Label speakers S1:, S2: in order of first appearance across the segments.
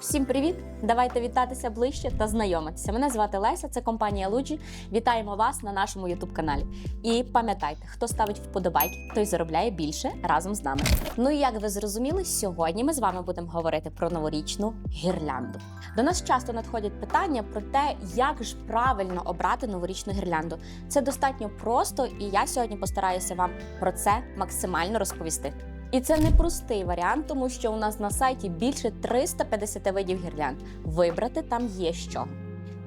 S1: Всім привіт! Давайте вітатися ближче та знайомитися. Мене звати Леся, це компанія Луджі. Вітаємо вас на нашому youtube каналі. І пам'ятайте, хто ставить вподобайки, той заробляє більше разом з нами. Ну і як ви зрозуміли, сьогодні ми з вами будемо говорити про новорічну гірлянду. До нас часто надходять питання про те, як ж правильно обрати новорічну гірлянду. Це достатньо просто, і я сьогодні постараюся вам про це максимально розповісти. І це не простий варіант, тому що у нас на сайті більше 350 видів гірлянд. Вибрати там є що.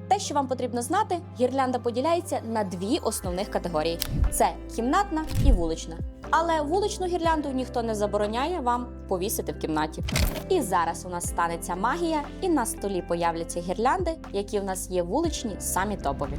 S1: Те, що вам потрібно знати, гірлянда поділяється на дві основних категорії: це кімнатна і вулична. Але вуличну гірлянду ніхто не забороняє вам повісити в кімнаті. І зараз у нас станеться магія, і на столі появляться гірлянди, які в нас є вуличні, самі топові.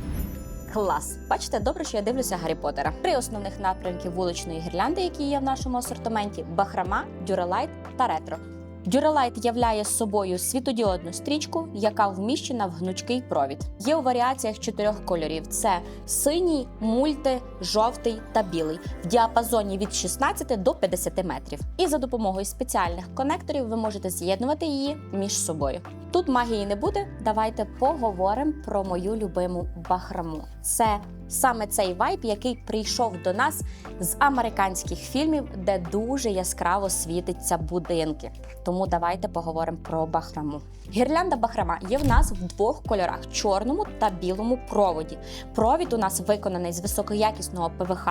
S1: Клас! Бачите, добре, що я дивлюся Гаррі Поттера. Три основних напрямки вуличної гірлянди, які є в нашому асортименті: бахрама, дюралайт та ретро. Дюралайт являє собою світодіодну стрічку, яка вміщена в гнучкий провід. Є у варіаціях чотирьох кольорів: це синій, мульти, жовтий та білий в діапазоні від 16 до 50 метрів. І за допомогою спеціальних конекторів ви можете з'єднувати її між собою. Тут магії не буде. Давайте поговоримо про мою любиму бахраму. Це саме цей вайб, який прийшов до нас з американських фільмів, де дуже яскраво світиться будинки. Тому давайте поговоримо про бахраму. Гірлянда бахрама є в нас в двох кольорах: чорному та білому проводі. Провід у нас виконаний з високоякісного ПВХ.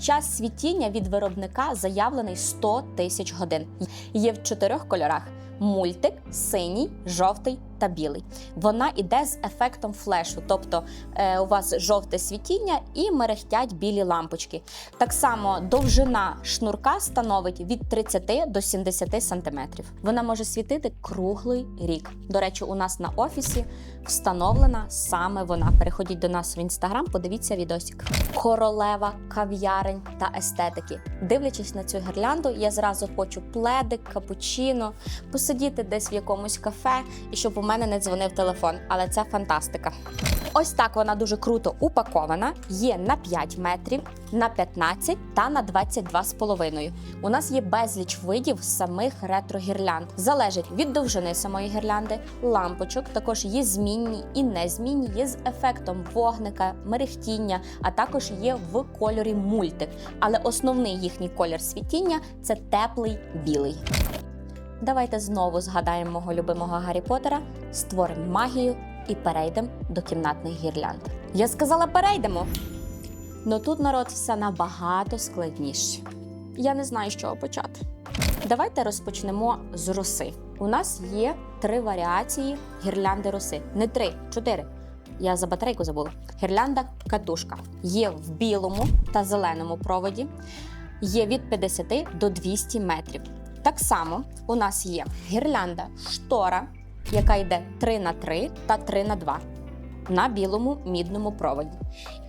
S1: Час світіння від виробника заявлений 100 тисяч годин. Є в чотирьох кольорах: мультик, синій, жовтий та білий. Вона іде з ефектом флешу, тобто е, у вас жовте світіння і мерехтять білі лампочки. Так само довжина шнурка становить від 30 до 70 сантиметрів. Вона може світити круглий рік. До речі, у нас на офісі встановлена саме вона. Переходіть до нас в інстаграм, подивіться відосик. Королева кав'ярень та естетики. Дивлячись на цю гірлянду, я зразу хочу пледик, капучино, посидіти десь в якомусь кафе і щоб у мене не дзвонив телефон. Але це фантастика. Ось так вона дуже круто упакована. Є на 5 метрів, на 15 та на 22,5. У нас є безліч видів самих ретро-гірлянд. Залежить від довжини самої гірлянди, лампочок. Також є змінні і незмінні, є з ефектом вогника, мерехтіння, а також є в кольорі мультик. Але основний їхній колір світіння це теплий білий. Давайте знову згадаємо мого любимого Гаррі Поттера, створимо магію і перейдемо до кімнатних гірлянд. Я сказала, перейдемо. Ну тут народ все набагато складніше. Я не знаю, з чого почати. Давайте розпочнемо з роси. У нас є три варіації гірлянди роси. Не три, чотири. Я за батарейку забула. Гірлянда катушка. Є в білому та зеленому проводі, є від 50 до 200 метрів. Так само у нас є гірлянда штора, яка йде 3 на 3 та 3 на 2 на білому мідному проводі.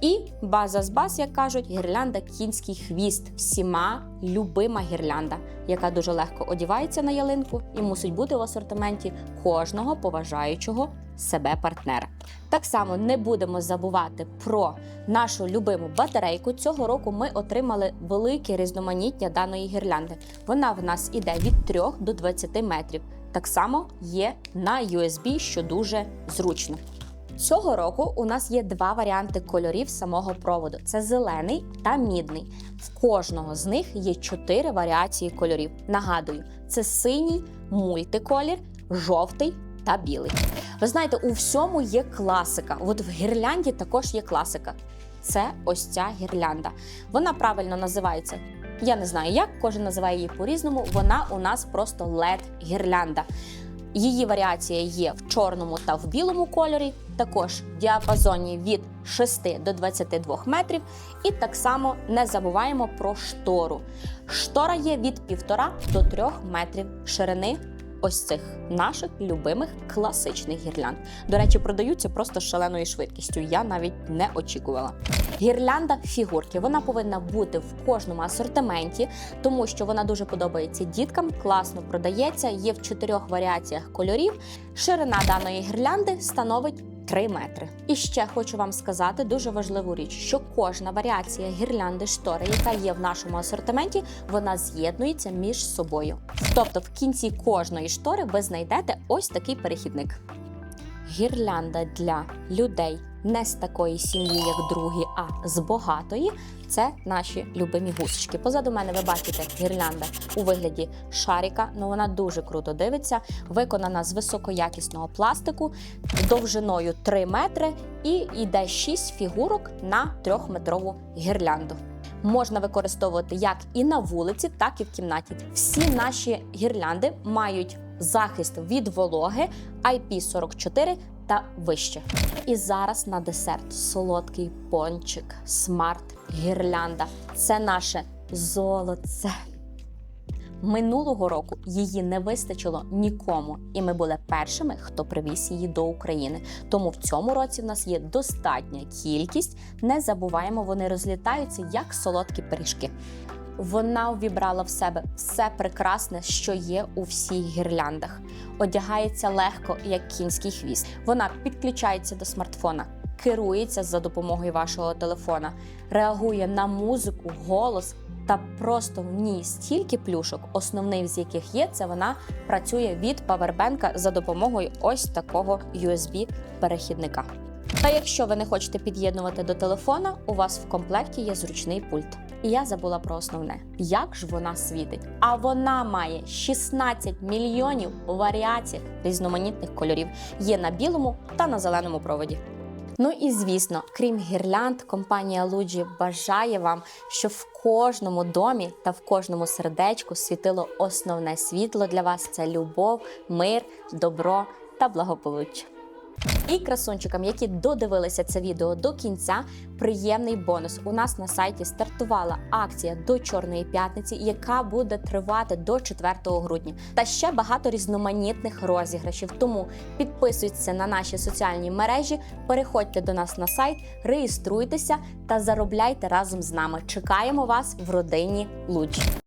S1: І база з баз, як кажуть, гірлянда кінський хвіст. Всіма любима гірлянда, яка дуже легко одівається на ялинку і мусить бути в асортименті кожного поважаючого себе партнера. Так само не будемо забувати про нашу любиму батарейку. Цього року ми отримали велике різноманіття даної гірлянди. Вона в нас іде від 3 до 20 метрів. Так само є на USB, що дуже зручно. Цього року у нас є два варіанти кольорів самого проводу: це зелений та мідний. В кожного з них є чотири варіації кольорів. Нагадую, це синій мультиколір, жовтий та білий. Ви знаєте, у всьому є класика. От в гірлянді також є класика. Це ось ця гірлянда. Вона правильно називається. Я не знаю, як кожен називає її по-різному. Вона у нас просто led гірлянда. Її варіація є в чорному та в білому кольорі, також в діапазоні від 6 до 22 метрів. І так само не забуваємо про штору. Штора є від 1,5 до 3 метрів ширини. Ось цих наших любимих класичних гірлянд. До речі, продаються просто шаленою швидкістю. Я навіть не очікувала. Гірлянда фігурки вона повинна бути в кожному асортименті, тому що вона дуже подобається діткам, класно продається. Є в чотирьох варіаціях кольорів. Ширина даної гірлянди становить 3 метри. І ще хочу вам сказати дуже важливу річ, що кожна варіація гірлянди штори, яка є в нашому асортименті, вона з'єднується між собою. Тобто в кінці кожної штори ви знайдете ось такий перехідник. Гірлянда для людей не з такої сім'ї, як другі, а з багатої. Це наші любимі гусочки. Позаду мене ви бачите гірлянда у вигляді шаріка. Ну вона дуже круто дивиться. Виконана з високоякісного пластику довжиною 3 метри і йде 6 фігурок на 3-метрову гірлянду. Можна використовувати як і на вулиці, так і в кімнаті. Всі наші гірлянди мають захист від вологи IP44 та вище. І зараз на десерт солодкий пончик, смарт, гірлянда. Це наше золоце. Минулого року її не вистачило нікому, і ми були першими, хто привіз її до України. Тому в цьому році в нас є достатня кількість. Не забуваємо, вони розлітаються як солодкі пиріжки. Вона увібрала в себе все прекрасне, що є у всіх гірляндах. Одягається легко, як кінський хвіст. Вона підключається до смартфона, керується за допомогою вашого телефона, реагує на музику, голос та просто в ній стільки плюшок, основний з яких є, це вона працює від павербенка за допомогою ось такого USB-перехідника. Та якщо ви не хочете під'єднувати до телефона, у вас в комплекті є зручний пульт. І я забула про основне: як ж вона світить? А вона має 16 мільйонів варіацій різноманітних кольорів. Є на білому та на зеленому проводі. Ну і звісно, крім гірлянд, компанія Луджі бажає вам, щоб в кожному домі та в кожному сердечку світило основне світло для вас це любов, мир, добро та благополуччя. І красунчикам, які додивилися це відео до кінця, приємний бонус. У нас на сайті стартувала акція до Чорної п'ятниці, яка буде тривати до 4 грудня. Та ще багато різноманітних розіграшів. Тому підписуйтеся на наші соціальні мережі, переходьте до нас на сайт, реєструйтеся та заробляйте разом з нами. Чекаємо вас в родині Луч.